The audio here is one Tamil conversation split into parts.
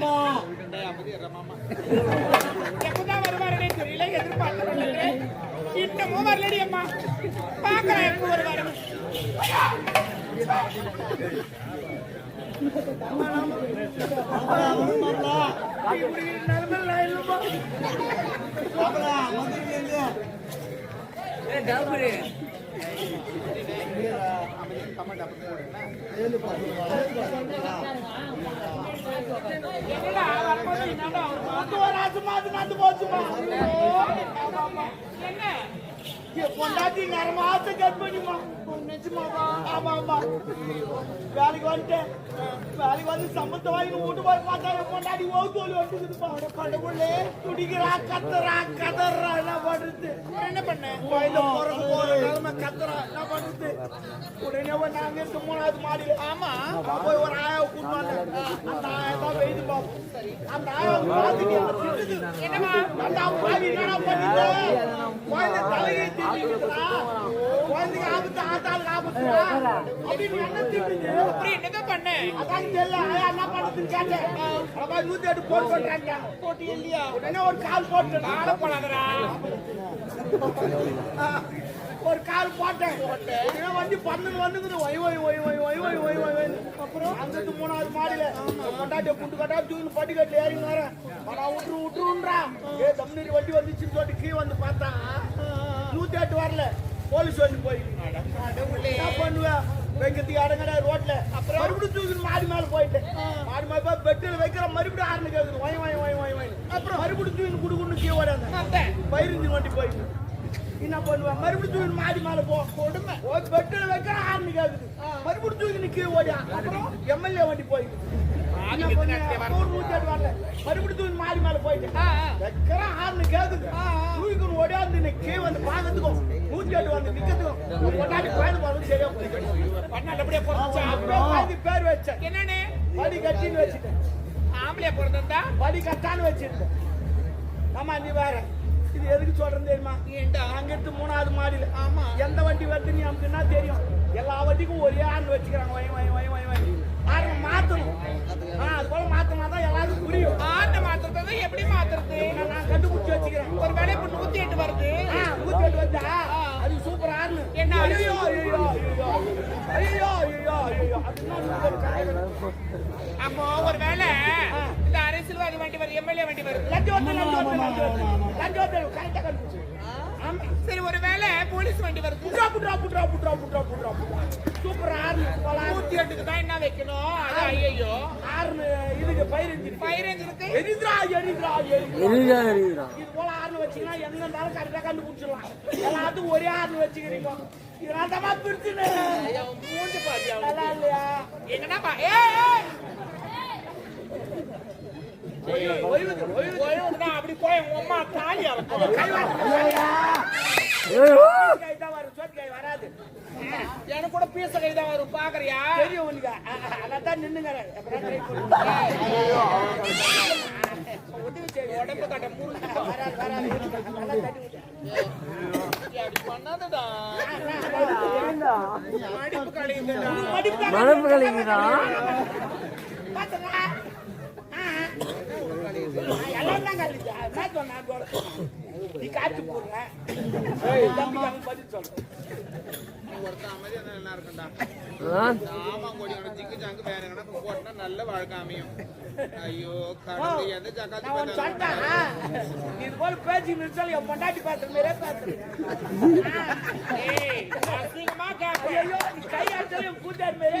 வருவோமோ எப்பதான் வருவாருன்னு தெரியல எதிர்பார்த்து இன்னமும் வரலடி அம்மா பாக்கலாம் எப்ப வருவாரு கமெண்ட் அப்படி போடுங்க பொண்டாட்டி நேரம் மாசம் நிஜமாவா ஆமா ஆமா வேலைக்கு வந்துட்டேன் வேலைக்கு வந்து சம்பளத்தை வாங்கி வீட்டு போய் பார்த்தா வந்துக்குதுப்பா கடவுளே துடிக்கிறா கத்துறா கதறா என்ன பண்றது என்ன பண்ண? கோயில போறது போற நிலைமை கத்துறா என்ன பண்றது உடனே ஒரு நாங்க இருந்து மூணாவது மாடி ஆமா போய் ஒரு ஆயா கூட்டாங்க அந்த ஆயா தான் வெயிது பாப்போம் அந்த ஆயா பார்த்துட்டு என்னமா அந்த பாவி என்ன பண்ணிட்டு? குழந்தை தலையை திட்டிக்கிறா குழந்தைக்கு ஆபத்து ஆத்தாளுக்கு ஆபத்துடா அப்படின்னு என்ன திட்டுது? அப்படி என்னங்க பண்ண? அதான் தெரியல. ஆயா என்ன பண்ணுதுன்னு கேட்டேன். அப்பா நூத்தி எட்டு போட்டு போட்டாங்க போட்டு இல்லையா? உடனே ஒரு கால் போட்டு நாளை ஒரு கால் போட்டேன் உடனே வண்டி பன்னெண்டு வந்துக்குது ஒய் ஒய் ஒய் ஒய் ஒய் ஒய் ஒய் ஒய் ஒய் அப்புறம் அங்கிருந்து மூணாவது மாடியில கொண்டாட்டி புட்டு கட்டா தூக்கி படிக்கட்டில் ஏறி வரேன் ஆனா விட்டுரு விட்டுருன்றா ஏ தம்னீர் வண்டி வந்துச்சுன்னு சொல்லிட்டு கீழே வந்து பார்த்தா நூத்தி எட்டு வரல போலீஸ் வந்து போய் என்ன பண்ணுவேன் வைக்கிறதுக்கு இடங்கடா ரோட்ல அப்புறம் மறுபடியும் தூக்கி மாடி மேல போயிட்டேன் மாடி மேல போய் பெட்டில் வைக்கிற மறுபடியும் ஆறுனு கேக்குது ஒய் ஒய் ஒய் ஒய் ஒய் அப்புறம் மறுபடியும் தூக்கி குடு கீழே ஓடாங்க பயிரிஞ்சு வண்டி போயிட்டு என்ன பண்ணுவேன் மறுபடியும் தூக்கி மாடி மேல போ. கொடுமை. பெட்டில் வைக்கிற ஆறுனு கேக்குது. மறுபடியும் தூக்கி கீழே ஓடியா? அப்புறம் எம்எல்ஏ வண்டி போயிட்டு. வரல. மறுபடியும் தூக்கி மாடி மேல போயிட்டேன் வைக்கிற ஆறுனு கேக்குது. தூக்கின்னு ஓடியாந்து கீழே வந்து பாக்கிறதுக்கும் நூத்தி எட்டு வந்து நிக்கிறதுக்கும் கொண்டாடி கோயில் போறது சரியா போயிட்டு பண்ணால அப்படியே பாதி பேர் வச்சேன். என்னன்னு? படி கட்டின்னு வச்சுட்டேன். ஆம்பளை பிறந்தா படி கட்டான்னு வச்சிருந்தேன் ஆமா நீ வேற. இது எதுக்கு சொல்றேன் தெரியுமா? அங்க இருந்து மூணாவது மாடியில் ஆமா எந்த வண்டி வருது நீ தெரியும். எல்லா வண்டிக்கும் ஒரே ஆண்டு வச்சுக்கிறாங்க. வை வயம் வை வாங்கி வை ஆறு மாத்தணும். அது போல மாத்தினா தான் புரியும் ஆட்டை மாத்துறது எப்படி மாத்துறது? நான் கண்டுபிடிச்சு வச்சுக்கிறேன். ஒரு வேலை இப்ப நூத்தி எட்டு வருது. நூத்தி எட்டு வருதா? அது சூப்பர் ஆறு என்ன ஐயோ ஐயோ ஐயோ ஐயோ ஐயோ அப்போ ஒரு வேலை இந்த அரசியல்வாதி வண்டி வருது எம்எல்ஏ வண்டி வருது வந்து வந்து வந்து. லஞ்சம் வந்து கரெக்டா கண்டுபிடிச்சு. சரி ஒரு வேலை போலீஸ் வண்டி வருது. Drop drop drop drop drop drop super ஆறு நூத்தி எட்டுக்கு தான் என்ன வைக்கணும்? அது ஐயோ ஆறு இதுக்கு பயிர் இன்ஜின் பயிர் இன்ஜினுக்கு எரித்ரா எரித்ரா எரித்ரா இது போல ஆறு வச்சீங்கன்னா எங்க இருந்தாலும் கரெக்டா கண்டுபிடிச்சிடலாம். எல்லாத்துக்கும் ஒரே ஆறு வச்சுக்கிறீங்க. இதனால தான் பிரிச்சுன்னு மூஞ்சி பாத்தியா? நல்லா இல்லையா? என்னடா பா ஏய் அப்படி போய் உங்க அம்மா தாலி கை எனக்கு கூட பீச கைதான் வரும். பாக்குறியா? தெரியும் உனக்கு அதான் நின்னுங்க உடம்பு கட்ட மடப்பு கலைங்கடா எல்லாம் தான் கழிச்சா சொன்னா நீ காத்து போடுங்க பதில் சொல்றேன் நல்ல வாழ்க்கை அமையும் ஐயோ கடந்து எந்த இது போல பேச்சு நிறுத்தாலும் என் பொண்டாட்டி பாத்திரம் மேலே பாத்திரம் கையாட்டம் பூஜாரி மேலே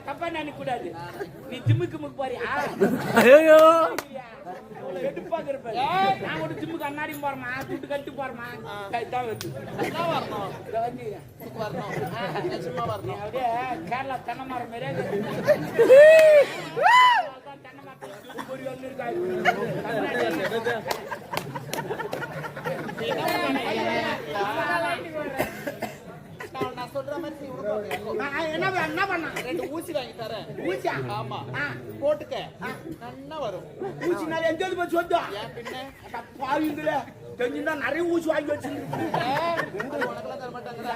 தப்பா நினைக்க கூடாது நீ ஜிம்முக்கு முக்கு போறியா நான் கூட ஜிம்முக்கு அண்ணாடி போறமா துட்டு கட்டி போறமா இதான் வருது அப்படியே கேரளா தென்னை மரம் மாதிரியே தென்னை மரம் ஒரு ஒன்று இருக்காது என்ன என்ன பண்ண? ரெண்டு ஊசி வாங்கி தரேன். ஊசியா? ஆமா. போட்டுக்க. நல்லா வரும். ஊசி நிறைய எங்கேயாவது போய் சொத்தா? ஏன் பின்ன? பாவிங்களே தெரிஞ்சுதான் நிறைய ஊசி வாங்கி வச்சிருக்கேன் உனக்கெல்லாம் தர.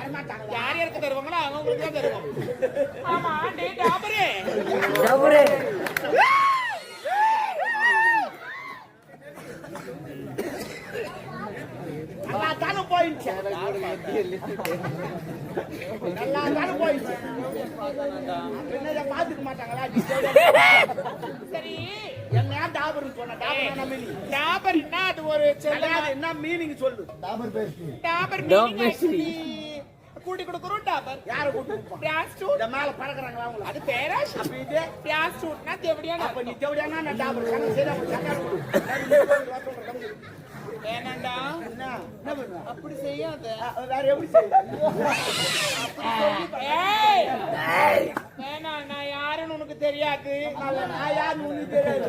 யார் யாருக்கு தருவாங்களோ அவங்களுக்கு தான் தருவோம். ஆமா டேய் டாபரே. நல்லா தானே போயிடுச்சு நல்லா தானே போயிடுச்சு பின்ன பாத்துக்க மாட்டாங்களா சரி. என்ன ஏன் டாபர்னு சொன்ன? டாபர் என்ன மீனிங்? டாபர் என்ன அது ஒரு செல்ல என்ன மீனிங் சொல்லு? Dabur pastry Dabur mystery. கூட்டி கொடுக்குறோம் டாபர் யாரை கூட்டு போப்பா? பிளாஸ்டூட் இந்த மேல பறக்குறாங்களா அவங்க அது பேரா அப்ப இது? பிளாஸ்டூட்னா தேவடியான அப்ப நீ தேவையான நான் டாபர் கணக்கு செய்து அவங்க சக்கரை கொடு. வேணாண்டா என்ன? அப்படி செய்யாத. வேற எப்படி செய்ய? ஏய்! நான் யாருன்னு உனக்கு தெரியாது. நான் யாருன்னு உனக்கு தெரியாது.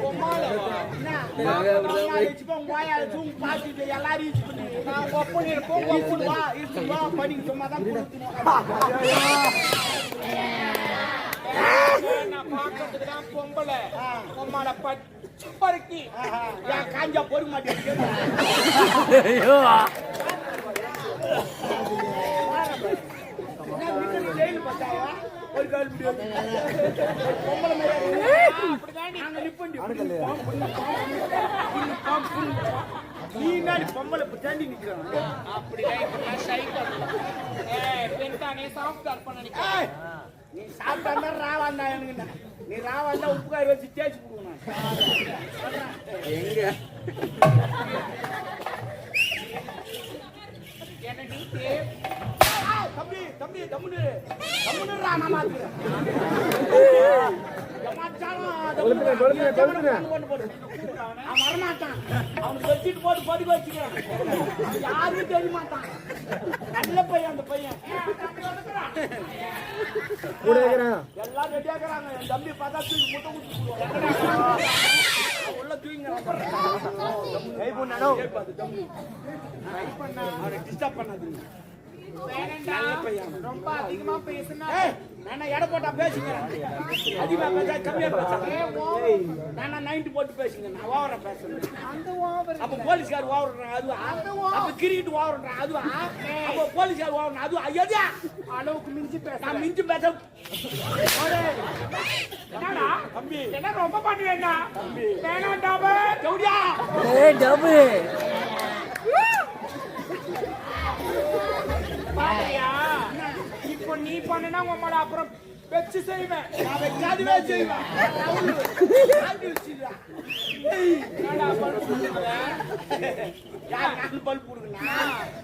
பார்த்துட்டு எல்லாரையும் யூஸ் பண்ணி, நான் ஒப்பன் இருப்போம், ஒப்பன் வா, இருக்கு வா, படிக்க சும்மா தான் நான் பார்க்கறதுக்கு தான் பொம்பளை உம்மால பச்சை பருக்கி. காஞ்சா பொறுக்க மாட்டேன் ஒரு கால் முடி பொம்பளை மாதிரி நீ நாங்க நிப்பண்டி நீ என்னடி பொம்பளை தாண்டி நிக்கிறான் அப்படிதான் ஷை பண்ணலாம் சாஃப்ட் நீ சாப்பிட்டா ராவாண்டா எனக்கு என்ன? நீ ராவாண்டா உப்பு காய் வச்சு தேய்ச்சி கொடுக்கணும் என்ன தம்பி தம்பி தம்முனு. தம்முனு. ரா நான் மாத்துறேன். அவன் வரமாட்டான். அவனுக்கு வச்சுட்டு போட்டு படுக்க வச்சுக்கிறான். யாருக்கும் தெரிய மாட்டான். நல்ல பையன் அந்த பையன். எல்லாம் ரெடியா இருக்கிறாங்க. என் தம்பி பார்த்தா தூக்கி முட்டை. அவன் உள்ள அவனை டிஸ்டர்ப் பண்ணாதீங்க. ரொம்ப அதிகமா பேசுனா நானா எடை போட்டா பேசுங்கிறேன் அதிகமா பேச கம்மியா பேசுறேன் நானா நைன்டி போட்டு பேசுங்க நான் ஓவரா பேசுறேன். அந்த ஓவர் அப்ப போலீஸ்கார் ஓவர்றான் அதுவா? அப்ப கிரிக்கெட் ஓவர்றான் அதுவா? அப்ப போலீஸ்கார் ஓவர்றான் அதுவா? ஐயா அளவுக்கு மிஞ்சி பேச நான் மிஞ்சி பேச என்னடா? தம்பி. என்ன ரொம்ப பண்ணுவேண்டா? வேணாண்டா பாத்தியா இப்போ நீ பண்ணுனா உம்மள அப்புறம் வச்சு செய்வேன். நான் வைக்காதவே செய்வேன்.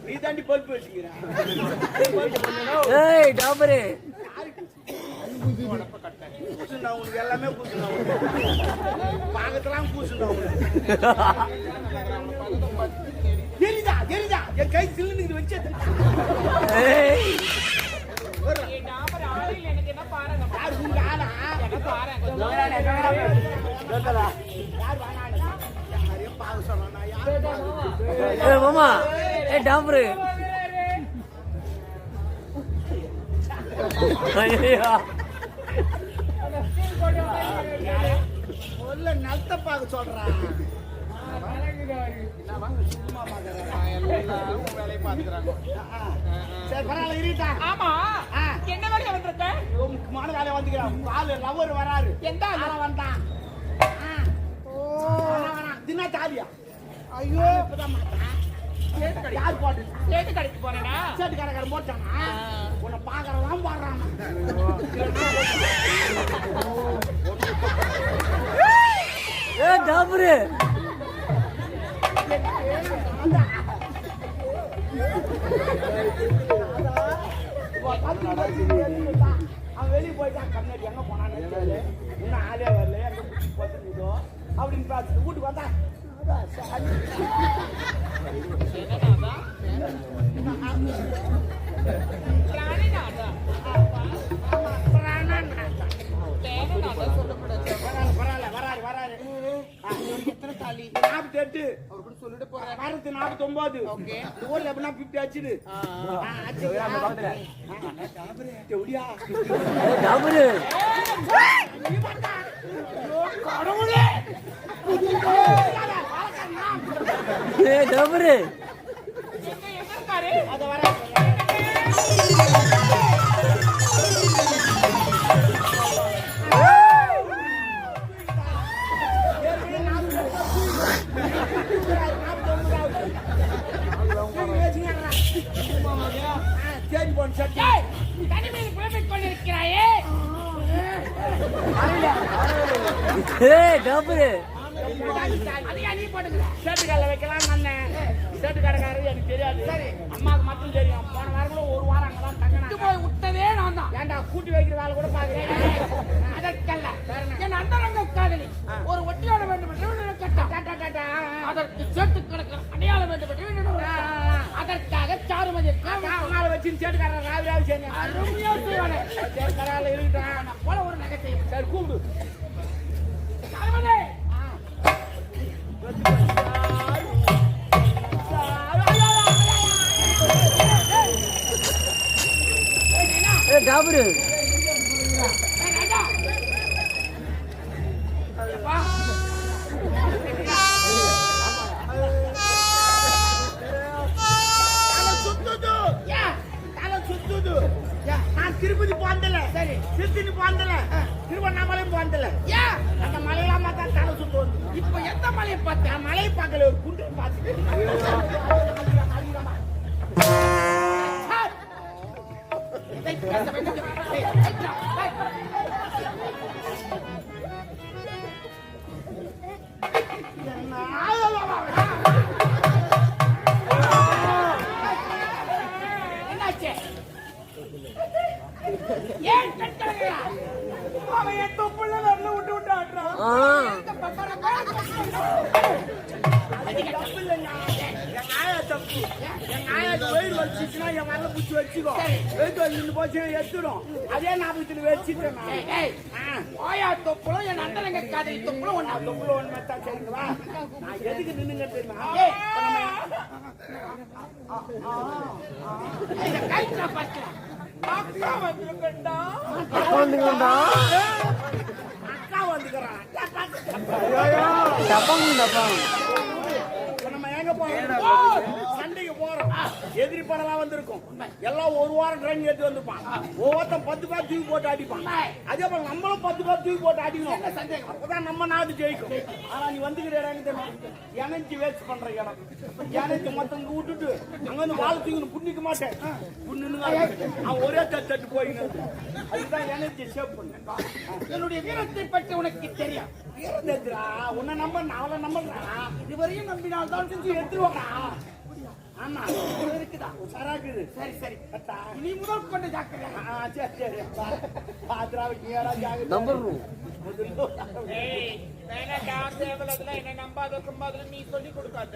நீ தாண்டி பல்ப் வச்சுக்கிறேன் ஏய் டபுரு. பூசுண்டா உனக்கு எல்லாமே உனக்கு. தெரியுதா தெரியுதா என் கை சில்லுன்னு ஏய். மாமா. ஏய் டபுரு ஐயோ முதல்ல நலத்த பார்க்க சொல்றான் ஆமா ஆ. என்ன வேலையை வந்திருக்க முக்கியமான வேலை வந்துக்கிறான் காலு லவர் வராரு எந்த ஆளு? ஆள வந்தான். தினா தாலியா ஐயோ இப்பதான் மாட்டான் யார் போட்டு சேட்டு கடைக்கு போறேனா சேட்டு கடைக்காரன் போட்டானா உன்னை பாக்குறதான் பாடுறான் டபுரு அவன் வெளியே போயிட்டான் கண்ணாடி எங்க போனான்னு இன்னும் ஆளே வரல எங்க அப்படின்னு பார்த்து வீட்டுக்கு வந்தா அதான். எத்தனை தாலி? நாற்பத்தி எட்டு அவர் சொல்லிட்டு ஆயிரத்தி நாற்பத்தி ஒன்பது ஊர்ல எப்படின்னா பிப்டி கடவுளே. அத வர நான் தான் ஏன்டா கூட்டி வைக்கிற வேலை கூட பாக்குறேன் அதற்கல்ல என் அந்தரங்க காதலி ஒரு ஒட்டியோட வேண்டும் என்று அதற்கு சேர்த்து கிடக்கிற அடையாளம் வேண்டும் என்று அதற்காக சாருமதி அம்மாவை வச்சு ஷர்ட் கடைக்காரர் ராவி ராவி செய்யுங்க அருமையா செய்வானே. சரி பரவாயில்ல இருக்கட்டும் அவனை போல ஒரு நகை செய்யும் சரி கூப்பிடு. சாருமதி ஏய் திருப்பதி போந்தல சரி. திருத்தணி போந்தல திருவண்ணாமலையும் போந்தல ஏன்? அந்த மலையெல்லாம் பார்த்தா தலை சுத்து வந்து இப்ப எந்த மலையை பார்த்தேன் நான் மலை பார்க்கல ஒரு குண்டு பார்த்து. பேச ஆயாக்கு வெயில் வச்சுச்சுன்னா என் வரல பிடிச்சி வச்சுக்கோ. வெயிட் வந்து நின்று போச்சு எடுத்துடும் அதே ஞாபகத்தில் வச்சுட்டேன் ஓயா தொப்புளும் என் அண்ணனுங்க காதலி தொப்புளும் ஒண்ணா நான் தொப்புல ஒன்று மட்டும் சரிங்களா நான் எதுக்கு நின்னுங்க தெரியுமா? கைட்ல பாக்கலாம் அக்கா வந்திருக்கண்டா உட்காந்துக்கண்டா அக்கா வந்துக்கிறான் டப்பாங்க டப்பாங்க. நம்ம எங்க போறோம்? எதிரி படம்லாம் வந்திருக்கும். எல்லாம் ஒரு வாரம் ட்ரெயின் ஏற்றி வந்துப்பான். ஒவ்வொருத்தன் பத்து பேர் தூக்கி போட்டு அடிப்பான். அதே போல நம்மளும் பத்து பேர் தூக்கி போட்டு அடிக்கணும். அப்பதான் நம்ம நாடு ஜெயிக்கும். ஆனா நீ வந்துக்கிற இடம்? இணைஞ்சு வேஸ்ட் பண்ற இடம். மொத்தம் இங்க விட்டுட்டு அங்க வந்து வாழை தூக்கி புண்ணிக்க மாட்டேன். புண்ணுங்க அவன் ஒரே தட்டு போயிங்க அதுதான் இணைஞ்சு சேவ் பண்ணேன் என்னுடைய வீரத்தை பற்றி உனக்கு தெரியும் வீரதேத்ரா, உன்னை நம்ப நான் அவளை நம்புறா இதுவரையும் நம்பினால் தான் செஞ்சு எடுத்துருவாங்க. ஆமா. இருக்குதா? உஷாரா இருக்குது சரி சரி. இனி முதல் கொண்டு ஜாக்கிரதை ஆ, சரி சரி. பாத்ராவுக்கு ஏடா ஜாகிரதை. நம்பர் தேவலதுல என்ன நம்பாத கும்பாத நீ சொல்லி கொடுக்காத.